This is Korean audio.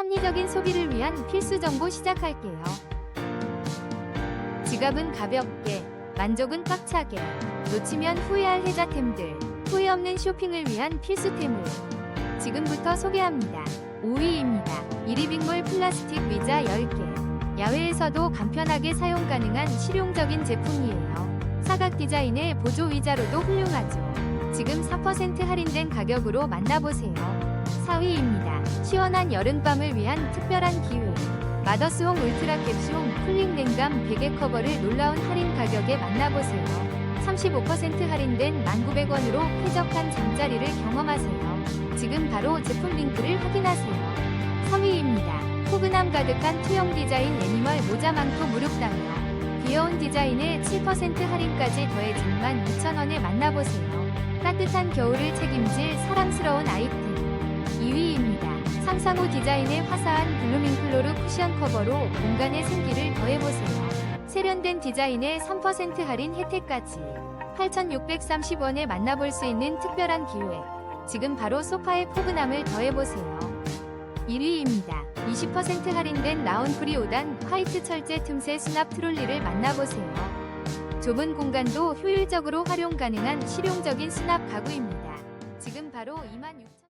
합리적인 소비를 위한 필수 정보 시작할게요. 지갑은 가볍게, 만족은 꽉차게, 놓치면 후회할 혜자템들, 후회 없는 쇼핑을 위한 필수템을 지금부터 소개합니다. 5위입니다. 이리빅몰 플라스틱 의자 10개. 야외에서도 간편하게 사용 가능한 실용적인 제품이에요. 사각 디자인의 보조 의자로도 훌륭하죠. 지금 4% 할인된 가격으로 만나보세요. 4위입니다. 시원한 여름밤을 위한 특별한 기회. 마더스홈 울트라 캡슐 쿨링 냉감 베개 커버를 놀라운 할인 가격에 만나보세요. 35% 할인된 1,900원으로 쾌적한 잠자리를 경험하세요. 지금 바로 제품 링크를 확인하세요. 3위입니다. 포근함 가득한 투영 디자인 애니멀 모자 망토 무릎 담요. 귀여운 디자인에 7% 할인까지 더해 62,000원에 만나보세요. 따뜻한 겨울을 책임질. 2위입니다. 상상호 디자인의 화사한 블루밍클로르 쿠션 커버로 공간에 생기를 더해보세요. 세련된 디자인에 3% 할인 혜택까지 8,630원에 만나볼 수 있는 특별한 기회. 지금 바로 소파에 포근함을 더해보세요. 1위입니다. 20% 할인된 라운프리 5단 화이트 철제 틈새 수납 트롤리를 만나보세요. 좁은 공간도 효율적으로 활용 가능한 실용적인 수납 가구입니다. 지금 바로 26,000원